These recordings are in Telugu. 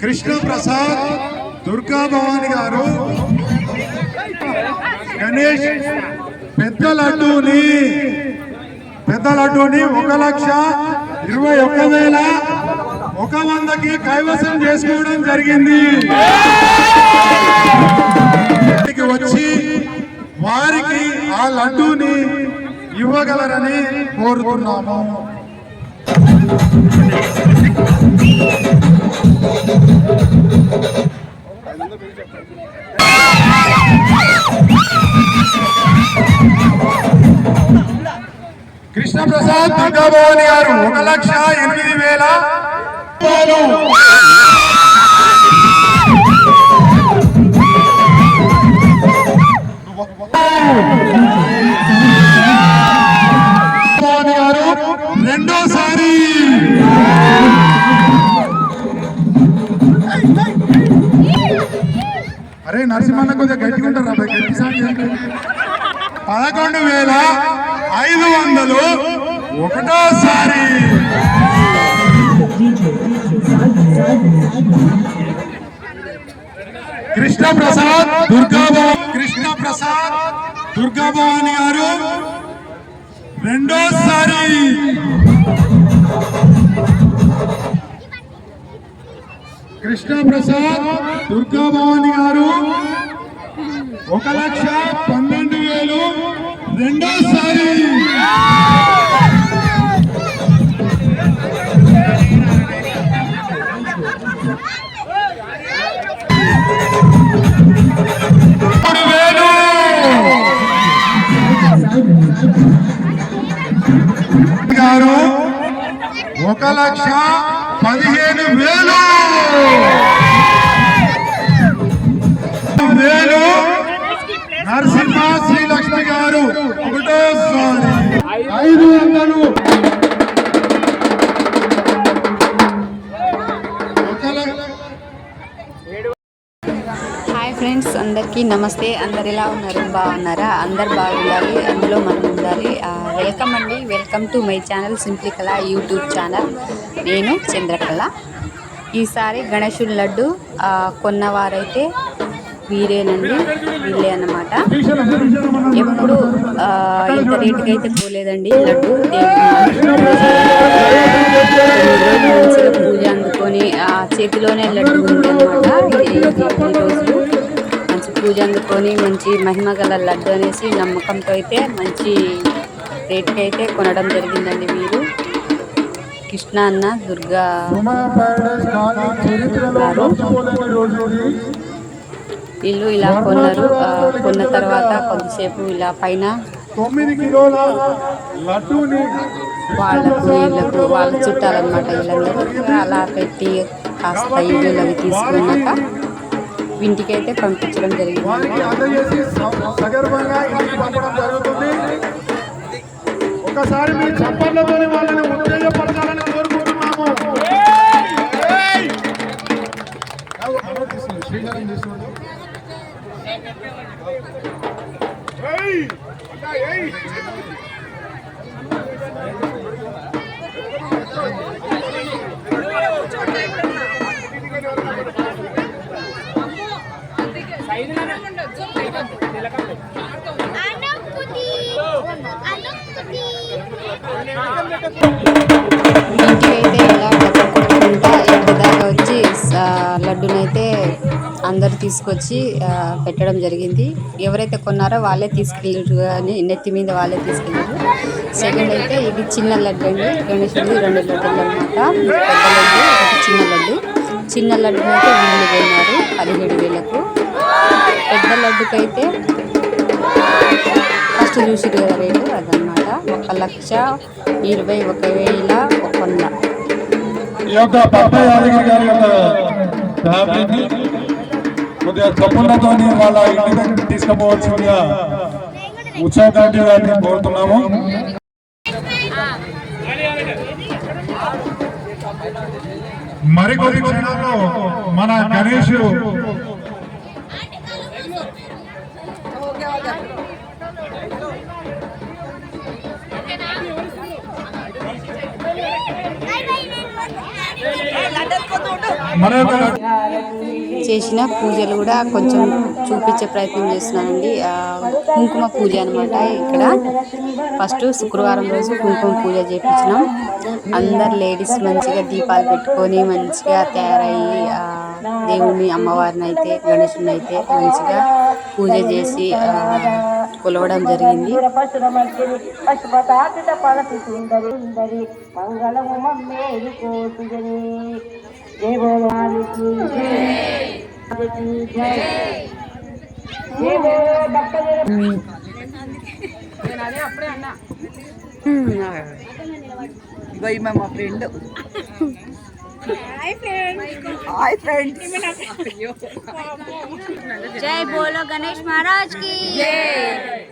కృష్ణప్రసాద్ దుర్గా భవాని గారు. గణేష్ పెద్ద లడ్డూని పెద్ద లడ్డూని ఒక లక్ష ఇరవై ఒక్క వేల ఒక వందకి కైవసం చేసుకోవడం జరిగింది. వచ్చి వారికి ఆ లడ్డూని ఇవ్వగలరని కోరుతున్నాము. కృష్ణ ప్రసాద్ దుర్గాభవాని గారు ఒక లక్ష ఎనిమిది వేల రూపాయలు. పదకొండు వేల ఐదు వందలు ఒకటోసారి. కృష్ణ ప్రసాద్ దుర్గాభవాని కృష్ణ ప్రసాద్ దుర్గాభవాని గారు రెండోసారి. కృష్ణ ప్రసాద్ దుర్గాభవాని గారు ఒక లక్ష పన్నెండు వేలు రెండోసారి. గారు ఒక లక్ష పదిహేను వేలు. అందరికీ నమస్తే. అందరు ఎలా ఉన్నారు? బాగున్నారా? అందరు బాగుండాలి. అందులో మనం ఉండాలి. ఆ, వెల్కమ్ అండి. Welcome to my channel simply Kala YouTube channel. నేను చంద్రకళ. ఈసారి గణేశుడి లడ్డు కొన్నవారైతే వీరేనండి. వీళ్ళే అన్నమాట. ఎప్పుడు ఎంత ఇంత రేటుకి అయితే పోలేదండి లడ్డు. పూజ అందుకొని ఆ చేతిలోనే లడ్డు ఉంది అనమాట ఈరోజు రోజులు మంచి పూజ అందుకొని మంచి మహిమ గల లడ్డు అనేసి నమ్మకంతో అయితే మంచి రేటుకి అయితే కొనడం జరిగిందండి వీరు కృష్ణ అన్న దుర్గా. వీళ్ళు ఇలా కొన్నారు కొన్న తర్వాత కొద్దిసేపు ఇలా పైన వాళ్ళకు వీళ్ళకు వాళ్ళ చుట్టాలన్నమాట వీళ్ళందరూ అలా పెట్టి కాస్త ఇల్లు అవి తీసుకున్నాక ఇంటికైతే పంపించడం జరిగింది వారికి అందజేసి స- సగర్వంగా ఇంటికి పంపడం జరుగుతుంది ఒకసారి మీ చప్పట్లతోని వాళ్ళని ఉత్తేజపరచాలని కోరుకుంటున్నాము శ్రీకారం చేస్తున్నాడు అనుకుతి అనుకుతి ఇంటికైతే ఇలా డబ్బు కొట్టుకుంటా వచ్చి లడ్డునైతే అందరు తీసుకొచ్చి పెట్టడం జరిగింది. ఎవరైతే కొన్నారో వాళ్ళే తీసుకెళ్ళారు అని నెత్తి మీద వాళ్ళే తీసుకెళ్ళారు సెకండ్ అయితే ఇది చిన్న లడ్డు అండి. గణేశుడి రెండు లడ్డులు అనమాట పెద్ద లడ్డు చిన్న లడ్డు. చిన్న లడ్డునైతే వీళ్ళు పోయినారు పదిహేడు వేలకు. పెద్ద లడ్డుకైతే ఫస్ట్ చూసిరు కదా రేటు? అదనమాట ఒక లక్ష ఇరవై ఒక వేల ఒక వంద. ఈ యొక్క పప్పయ్య యాదగిరి గారి యొక్క ఫ్యామిలీని కొద్దిగా చప్పులతో వాళ్ళ ఇంటి తీసుకుపోవచ్చుగా ఉత్సవ కమిటీ గారిని కోరుతున్నాము. మరికొద్ది క్షణాల్లో మన గణేష్ బై బై నేను మన యొక్క చేసిన పూజలు కూడా కొంచెం చూపించే ప్రయత్నం చేస్తున్నానండి. కుంకుమ పూజ అనమాట ఇక్కడ. ఫస్ట్ శుక్రవారం రోజు కుంకుమ పూజ చేపించినాం. అందరు లేడీస్ మంచిగా దీపాలు పెట్టుకొని మంచిగా తయారయ్యి దేవుని అమ్మవారిని అయితే గణేశుని అయితే మంచిగా పూజ చేసి కొలవడం జరిగింది. మంగళము మమ్మేది పడతి जय की जय की जय बोलो डॉक्टर मैं friend hi friend hi friend जय बोलो गणेश महाराज की। जय।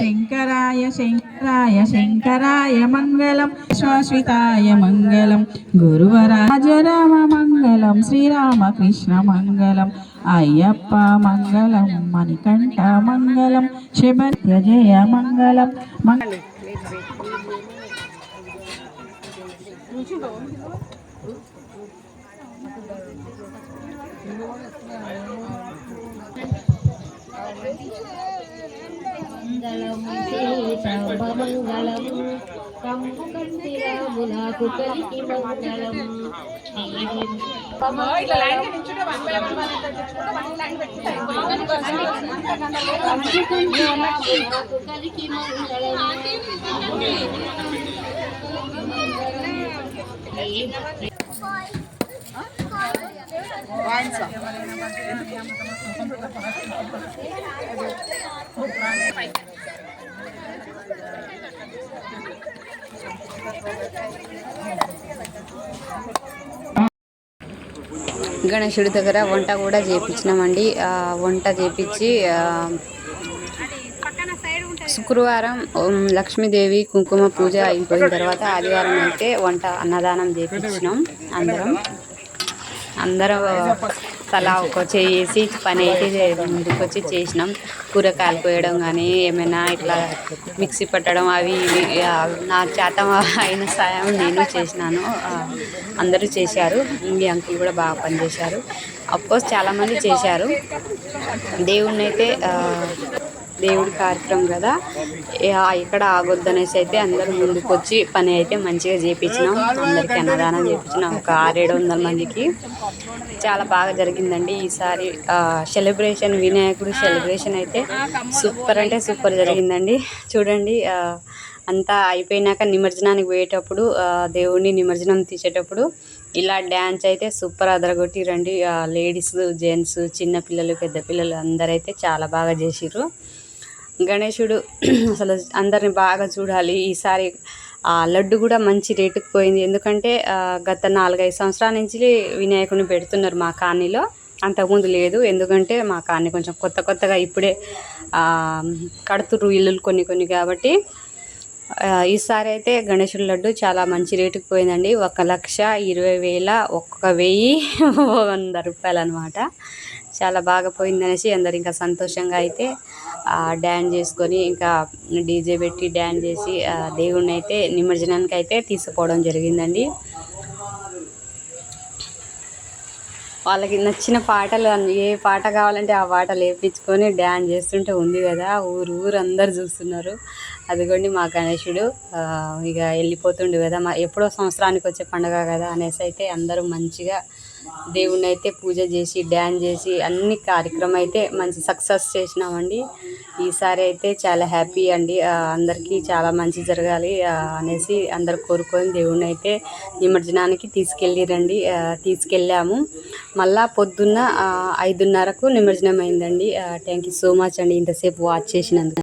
శంకరాయ శంకరాయ శంకరాయ మంగళం శాశ్వతాయ మంగళం గురువరాజరామ మంగళం శ్రీరామకృష్ణ మంగళం అయ్యప్ప మంగళం మణికంఠ మంగళం శబత్య జయ మంగళం మంగళ Thank you. మంగళము శేషమంగళము కమ్ము కంటి రాములకు కలికి మంగళము కలికి గణేశుడి దగ్గర వంట కూడా చేయించినామండి వంట చేయించి శుక్రవారం లక్ష్మీదేవి కుంకుమ పూజ అయిపోయిన తర్వాత ఆదివారం అయితే వంట అన్నదానం చేపించినాం అందరం. అందరం తలా ఒక చేసి పని అయితే ముందుకొచ్చి వచ్చి చేసినాం. కూరగాయలు కాలిపోయడం కానీ ఏమైనా ఇట్లా మిక్సీ పట్టడం అవి నా చేత అయిన సాయం నేను చేసినాను. అందరూ చేశారు. మీ అంకుల్ కూడా బాగా పనిచేశారు. అఫ్కోర్స్ చాలామంది చేశారు. దేవుణ్ణి అయితే దేవుడి కార్యక్రమం కదా. ఇక్కడ ఆగొద్దనేసి అయితే అందరూ ముందుకు వచ్చి పని అయితే మంచిగా చేపించినాం. అందరికీ అన్నదానం చేపించినాం. ఒక ఆరేడు వందల మందికి. చాలా బాగా జరిగిందండి ఈసారి. సెలబ్రేషన్ వినాయకుడు సెలబ్రేషన్ అయితే సూపర్ అంటే సూపర్ జరిగిందండి. చూడండి అంతా అయిపోయినాక నిమజ్జనానికి పోయేటప్పుడు దేవుడిని నిమజ్జనం తీసేటప్పుడు ఇలా డ్యాన్స్ అయితే సూపర్ అదరగొట్టి రండి లేడీస్ జెంట్స్ చిన్న పిల్లలు పెద్ద పిల్లలు అందరైతే చాలా బాగా చేసిర్రు. గణేశుడు అసలు అందరిని బాగా చూడాలి. ఈసారి ఆ లడ్డు కూడా మంచి రేటుకు పోయింది. ఎందుకంటే గత నాలుగైదు సంవత్సరాల నుంచి వినాయకుడిని పెడుతున్నారు మా కాలనీలో. అంతకుముందు లేదు. ఎందుకంటే మా కాలనీ కొంచెం కొత్త కొత్తగా ఇప్పుడే కడుతురు కడుతుర్రు ఇల్లులు కొన్ని కొన్ని కాబట్టి ఈసారి అయితే గణేశుడి లడ్డు చాలా మంచి రేటుకు పోయిందండి. ఒక లక్ష ఇరవై వేల ఒక్క వెయ్యి వంద రూపాయలు అనమాట చాలా బాగా పోయిందనేసి అందరు ఇంకా సంతోషంగా అయితే డ్యాన్స్ చేసుకొని ఇంకా డీజే పెట్టి డ్యాన్స్ చేసి దేవుణ్ణి అయితే నిమజ్జనానికి అయితే తీసుకుపోవడం జరిగిందండి. వాళ్ళకి నచ్చిన పాటలు ఏ పాట కావాలంటే ఆ పాటలు వేపించుకొని డ్యాన్స్ చేస్తుంటే ఉంది కదా ఊరు ఊరు అందరు చూస్తున్నారు. అదిగోండి మా గణేశుడు ఇక వెళ్ళిపోతుండు కదా మా ఎప్పుడో సంవత్సరానికి వచ్చే పండుగ కదా అనేసి అయితే అందరూ మంచిగా దేవుణ్ణి అయితే పూజ చేసి డ్యాన్స్ చేసి అన్ని కార్యక్రమం అయితే మంచి సక్సెస్ చేసినామండి. ఈసారి అయితే చాలా హ్యాపీ అండి. అందరికీ చాలా మంచి జరగాలి అనేసి అందరు కోరుకొని దేవుణ్ణి అయితే నిమజ్జనానికి తీసుకెళ్ళిరండి. తీసుకెళ్ళాము. మళ్ళా పొద్దున్న ఐదున్నరకు నిమజ్జనం అయిందండి. థ్యాంక్ యూ సో మచ్ అండి. ఇంతసేపు వాచ్ చేసినందుకు.